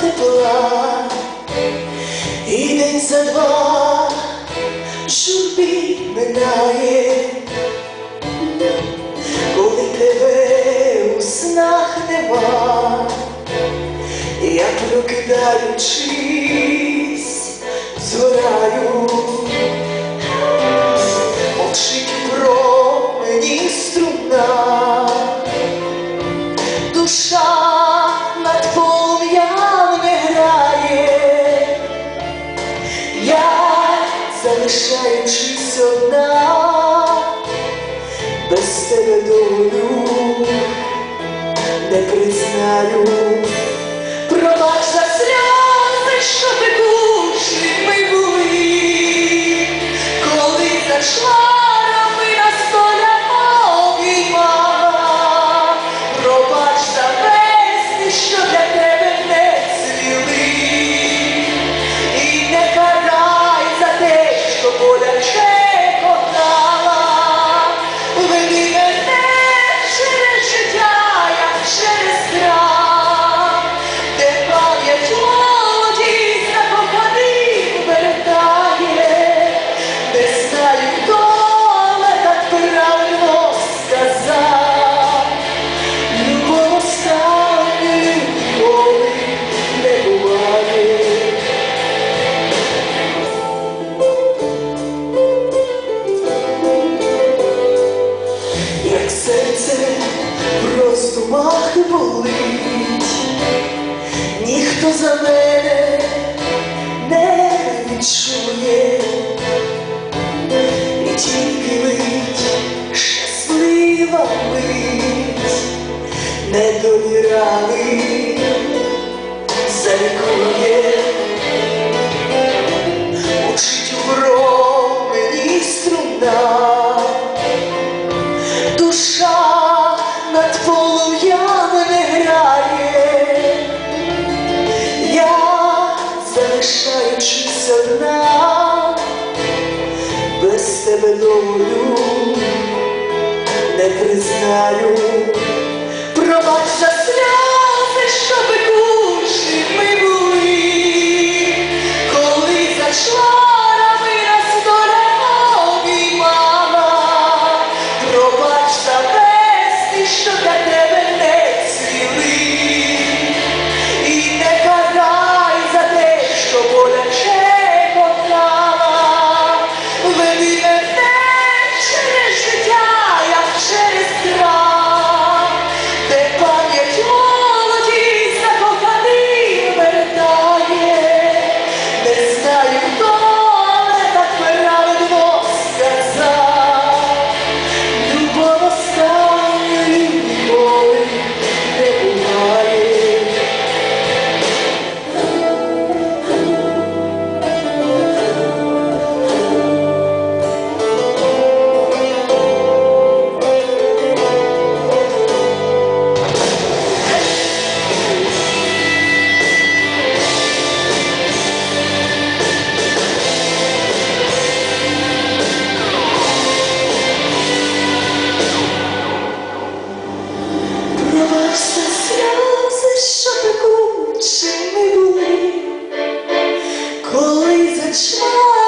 тепла, і день за два журбі минає, коли тебе у снах нема, я прокидаючись, згораю, без тебе долю не признаю, пробач за сльози, мить, недолі рани залікує, учить у промені струна душа над полум'ям не грає, я залишаючись одна, без тебе долю не признаю, пробач 车